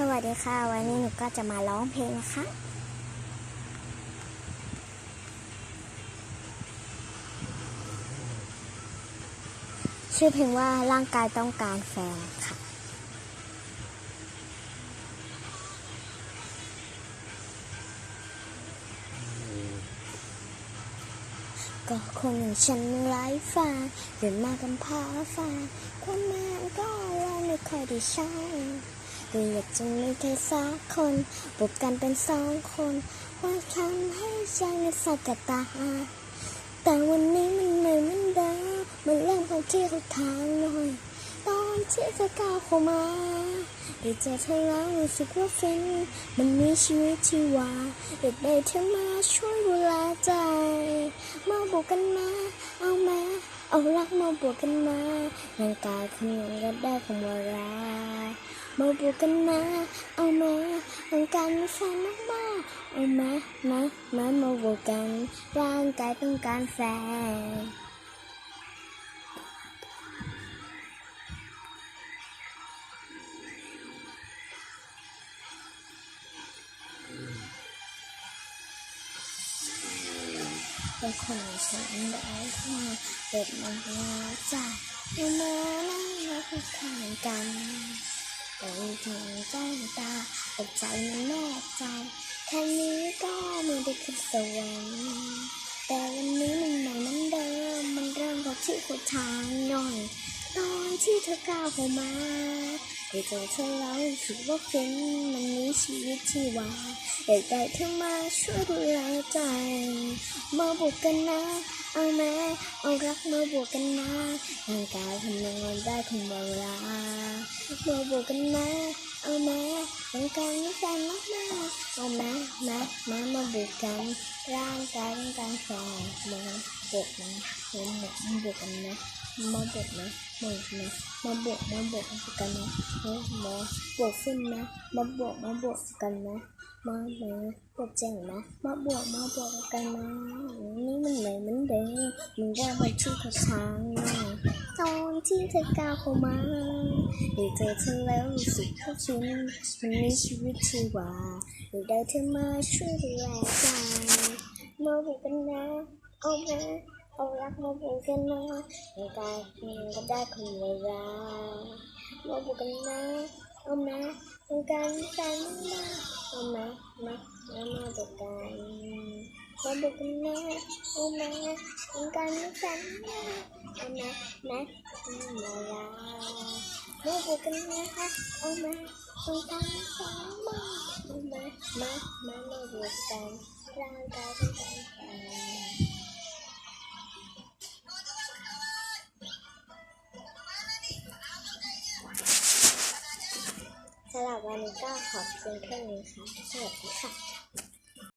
สวัสดีค่ะ วันนี้หนูก็จะมาร้องเพลงนะคะ ชื่อเพลงว่าร่างกายต้องการแฟนค่ะ ก็คงอย่างฉันไร้ฟ้าเดินมากันพาฟ้าความหมายก็ว่าไม่ค่อยได้ใช่ ก็อยากจะมีแค่สักคนบวกกันเป็นสองคนว่าทำให้ใจในสักตา แต่วันนี้มันเหมือนมันเดิมมันเริ่มเข้าที่เขาทางหน่อย ตอนที่เธอก้าวเข้ามาได้เจอเธอแล้วรู้สึกว่าฟินมันมีชีวิตชีวาอยากได้เธอมาช่วยดูแลใจ มาบวกกันมา เอามาเอารักมาบวกกันมาร่างกายคนยังก็ได้คำว่ารัก มาบวกกันมา เอามาร่างกายมีแฟนมากๆเอามามามามาบวกกัน ร่างกายต้องการแฟนเป็นคนของฉันได้มาเกิดมาหาจากเอามาแล้วคุยข้างกัน แต่ถึงใจตาต่ใจมันแน่ใจแค่นี้ก็ไม่ได้ขึ้นสวรรค์แต่วันนี้มันใหม่เหมันเดิม มันเริ่มจากที่หัวทางหน่อย ตอนที่เธอก้าวเข้ามาได้เจอเธอแล้วรู้สึกว่าฟินมันมีชีวิตชีวาอยากได้เธอมาช่วยดูแลใจ มาบวกกันนะ เอาแม่เอารักมาบวกกันนะร่างกายทำงานได้คงเวลา มาบวกกันนะเอาม่ต้องการมีแฟนมากมาเอาม่มามามาบวกกัน ร่างกายต้องการแฟนมาบวกนะมาบวกมาบวกกันนะมาบวกนะมาบวกนะมาบวกมาบวกกันนะเฮ้ยมาบวกขึ้นนะมาบวกมาบวกกันนะมามาบวกเจ๋งนะมาบวกมาบวกกันนะนี่มันเหมือนมันเดิมมันได้บันที่เขาช้างนะ ที่เธอก้าวเข้ามาได้เจอเธอแล้วรู้สึกเข้าชินมันมีชีวิตชีวาได้ได้เธอมาช่วยดูแลใจมาบวกกันนะเอามาเอารักมาบวกกันนะในกายมันก็ได้คนเวลามาบวกกันนะเอามาต้องการแฟนมากเอามามามามาบวกกัน มาบวกกันนะเอามาต้องการแฟนมากๆเอามามามาลามาบวกกันนะคะเอามาต้องการแฟนมากๆเอามามามามาบวกกันร่างกายต้องการแฟนสำหรับวันนี้ก็ขอบคุณเพื่อนนี้ค่ะ สวัสดีค่ะ